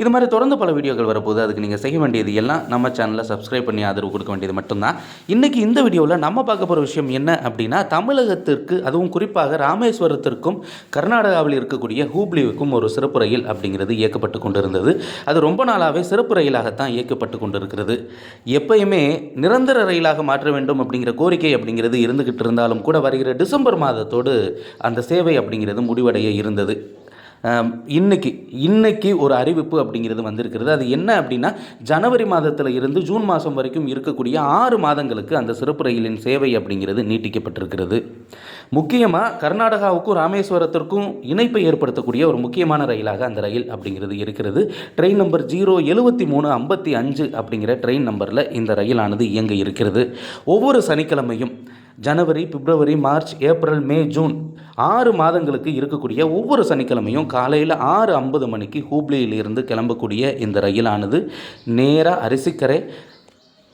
இது மாதிரி தொடர்ந்து பல வீடியோக்கள் வரப்போகுது. அதுக்கு நீங்கள் செய்ய வேண்டியது எல்லாம் நம்ம சேனலில் சப்ஸ்கிரைப் பண்ணி ஆதரவு கொடுக்க வேண்டியது மட்டும்தான். இன்றைக்கி இந்த வீடியோவில் நம்ம பார்க்க போகிற விஷயம் என்ன அப்படின்னா தமிழகத்திற்கு அதுவும் குறிப்பாக ராமேஸ்வரத்திற்கும் கர்நாடகாவில் இருக்கக்கூடிய ஹூப்ளிவுக்கும் ஒரு சிறப்பு ரயில் அப்படிங்கிறது இயக்கப்பட்டு கொண்டிருந்தது. அது ரொம்ப நாளாகவே சிறப்பு ரயிலாகத்தான் இயக்கப்பட்டு கொண்டிருக்கிறது. எப்பயுமே நிரந்தர ரயிலாக மாற்ற வேண்டும் அப்படிங்கிற கோரிக்கை அப்படிங்கிறது இருந்துக்கிட்டு இருந்தாலும் கூட வருகிற டிசம்பர் மாதத்தோடு அந்த சேவை அப்படிங்கிறது முடிவடைய இருந்தது. இன்றைக்கி இன்னைக்கு இன்னைக்கு ஒரு அறிவிப்பு அப்படிங்கிறது வந்திருக்கிறது. அது என்ன அப்படின்னா ஜனவரி மாதத்தில் இருந்து ஜூன் மாதம் வரைக்கும் இருக்கக்கூடிய ஆறு மாதங்களுக்கு அந்த சிறப்பு ரயிலின் சேவை அப்படிங்கிறது நீட்டிக்கப்பட்டிருக்கிறது. முக்கியமாக கர்நாடகாவுக்கும் ராமேஸ்வரத்திற்கும் இணைப்பை ஏற்படுத்தக்கூடிய ஒரு முக்கியமான ரயிலாக அந்த ரயில் அப்படிங்கிறது இருக்கிறது. ட்ரெயின் நம்பர் ஜீரோ எழுபத்தி மூணு ஐம்பத்தி அஞ்சு அப்படிங்கிற ட்ரெயின் நம்பரில் இந்த ரயிலானது இயங்க இருக்கிறது. ஒவ்வொரு சனிக்கிழமையும் ஜனவரி பிப்ரவரி மார்ச் ஏப்ரல் மே ஜூன் ஆறு மாதங்களுக்கு இருக்கக்கூடிய ஒவ்வொரு சனிக்கிழமையும் காலையில் ஆறு ஐம்பது மணிக்கு ஹூப்ளியிலிருந்து கிளம்பக்கூடிய இந்த ரயிலானது நேராக அரிசிக்கரை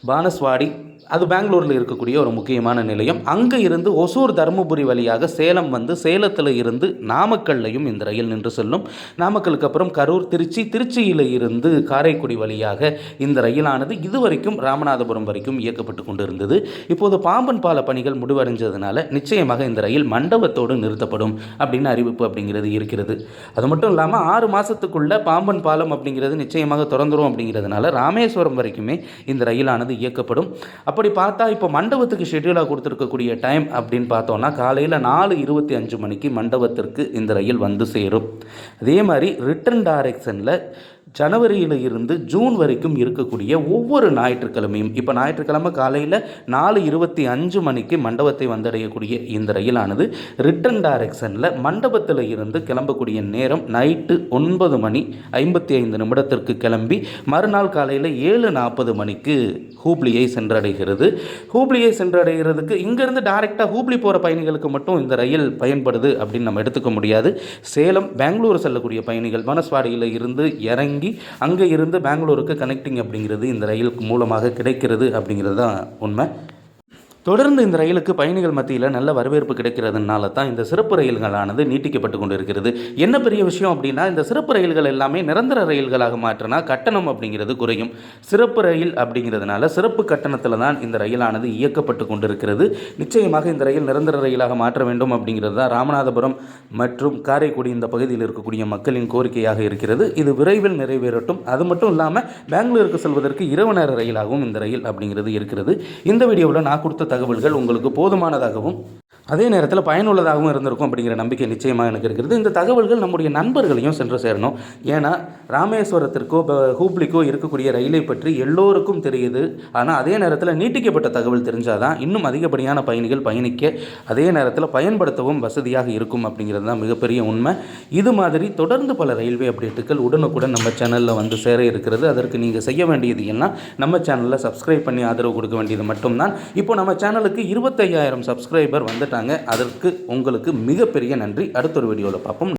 பானஸ்வாடி அது பெங்களூரில் இருக்கக்கூடிய ஒரு முக்கியமான நிலையம். அங்கே இருந்து ஒசூர் தருமபுரி வழியாக சேலம் வந்து சேலத்தில் இருந்து நாமக்கல்லையும் இந்த ரயில் நின்று செல்லும். நாமக்கலுக்கு அப்புறம் கரூர் திருச்சி திருச்சியில் இருந்து காரைக்குடி வழியாக இந்த ரயிலானது இதுவரைக்கும் ராமநாதபுரம் வரைக்கும் இயக்கப்பட்டு கொண்டிருந்தது. இப்போது பாம்பன் பால பணிகள் முடிவடைஞ்சதுனால நிச்சயமாக இந்த ரயில் மண்டபத்தோடு நிறுத்தப்படும் அப்படின்னு அறிவிப்பு அப்படிங்கிறது இருக்கிறது. அது மட்டும் இல்லாமல் ஆறு மாதத்துக்குள்ள பாம்பன் பாலம் அப்படிங்கிறது நிச்சயமாக திறந்துடும் அப்படிங்கிறதுனால ராமேஸ்வரம் வரைக்குமே இந்த ரயிலானது இயக்கப்படும். அப்போ அப்படி பார்த்தா இப்போ மண்டபத்துக்கு ஷெட்யூலாக கொடுத்துருக்கக்கூடிய டைம் அப்படின்னு பார்த்தோன்னா காலையில் நாலு இருபத்தி அஞ்சு மணிக்கு மண்டபத்திற்கு இந்த ரயில் வந்து சேரும். அதே மாதிரி ரிட்டர்ன் டைரக்ஷனில் ஜனவரியில் இருந்து ஜூன் வரைக்கும் இருக்கக்கூடிய ஒவ்வொரு ஞாயிற்றுக்கிழமையும் இப்போ ஞாயிற்றுக்கிழமை காலையில் நாலு இருபத்தி அஞ்சு மணிக்கு மண்டபத்தை வந்தடையக்கூடிய இந்த ரயிலானது ரிட்டர்ன் டைரக்ஷனில் மண்டபத்தில் இருந்து கிளம்பக்கூடிய நேரம் நைட்டு ஒன்பது மணி ஐம்பத்தி ஐந்து நிமிடத்திற்கு கிளம்பி மறுநாள் காலையில் ஏழு நாற்பது மணிக்கு ஹூப்ளியை சென்றடைகிறது. ஹூப்ளியை சென்றடைகிறதுக்கு இங்கேருந்து டைரெக்டாக ஹூப்ளி போகிற பயணிகளுக்கு மட்டும் இந்த ரயில் பயன்படுது அப்படின்னு நம்ம எடுத்துக்க முடியாது. சேலம் பெங்களூர் செல்லக்கூடிய பயணிகள் மனஸ்வாடியில் இருந்து இறங்கி அங்கே இருந்து பெங்களூருக்கு கனெக்டிங் அப்படிங்கிறது இந்த ரயில் மூலமாக கிடைக்கிறது அப்படிங்கிறது தான் உண்மை. தொடர்ந்து இந்த ரயிலுக்கு பயணிகள் மத்தியில் நல்ல வரவேற்பு கிடைக்கிறதுனால தான் இந்த சிறப்பு ரயில்களானது நீட்டிக்கப்பட்டு கொண்டிருக்கிறது. என்ன பெரிய விஷயம் அப்படின்னா இந்த சிறப்பு ரயில்கள் எல்லாமே நிரந்தர ரயில்களாக மாற்றினா கட்டணம் அப்படிங்கிறது குறையும். சிறப்பு ரயில் அப்படிங்கிறதுனால சிறப்பு கட்டணத்தில் தான் இந்த ரயிலானது இயக்கப்பட்டு கொண்டிருக்கிறது. நிச்சயமாக இந்த ரயில் நிரந்தர ரயிலாக மாற்ற வேண்டும் அப்படிங்கிறது தான் ராமநாதபுரம் மற்றும் காரைக்குடி இந்த பகுதியில் இருக்கக்கூடிய மக்களின் கோரிக்கையாக இருக்கிறது. இது விரைவில் நிறைவேறட்டும். அது மட்டும் இல்லாமல் பெங்களூருக்கு செல்வதற்கு இரவு நேர ரயிலாகவும் இந்த ரயில் அப்படிங்கிறது இருக்கிறது. இந்த வீடியோவில் நான் கொடுத்த தகவல்கள் உங்களுக்கு போதுமானதாகவும் அதே நேரத்தில் பயனுள்ளதாகவும் இருந்திருக்கும் அப்படிங்கிற நம்பிக்கை நிச்சயமாக எனக்கு இருக்கிறது இந்த தகவல்கள் நம்முடைய நண்பர்களையும் சென்று சேரணும். ஏன்னா ராமேஸ்வரத்திற்கோ இப்போ ஹூப்ளிக்கோ இருக்கக்கூடிய ரயிலை பற்றி எல்லோருக்கும் தெரியுது. ஆனால் அதே நேரத்தில் நீட்டிக்கப்பட்ட தகவல் தெரிஞ்சால் தான் இன்னும் அதிகப்படியான பயணிகள் பயணிக்க அதே நேரத்தில் பயன்படுத்தவும் வசதியாக இருக்கும் அப்படிங்கிறது தான் மிகப்பெரிய உண்மை. இது மாதிரி தொடர்ந்து பல ரயில்வே அப்டேட்டுகள் உடனுக்குடன் நம்ம சேனலில் வந்து சேர இருக்கிறது. அதற்கு நீங்கள் செய்ய வேண்டியது என்ன? நம்ம சேனலில் சப்ஸ்கிரைப் பண்ணி ஆதரவு கொடுக்க வேண்டியது மட்டும்தான். இப்போ நம்ம சேனலுக்கு இருபத்தையாயிரம் சப்ஸ்கிரைபர் வந்துட்டாங்க. அதற்கு உங்களுக்கு மிகப்பெரிய நன்றி. அடுத்த ஒரு வீடியோவில் பார்ப்போம்.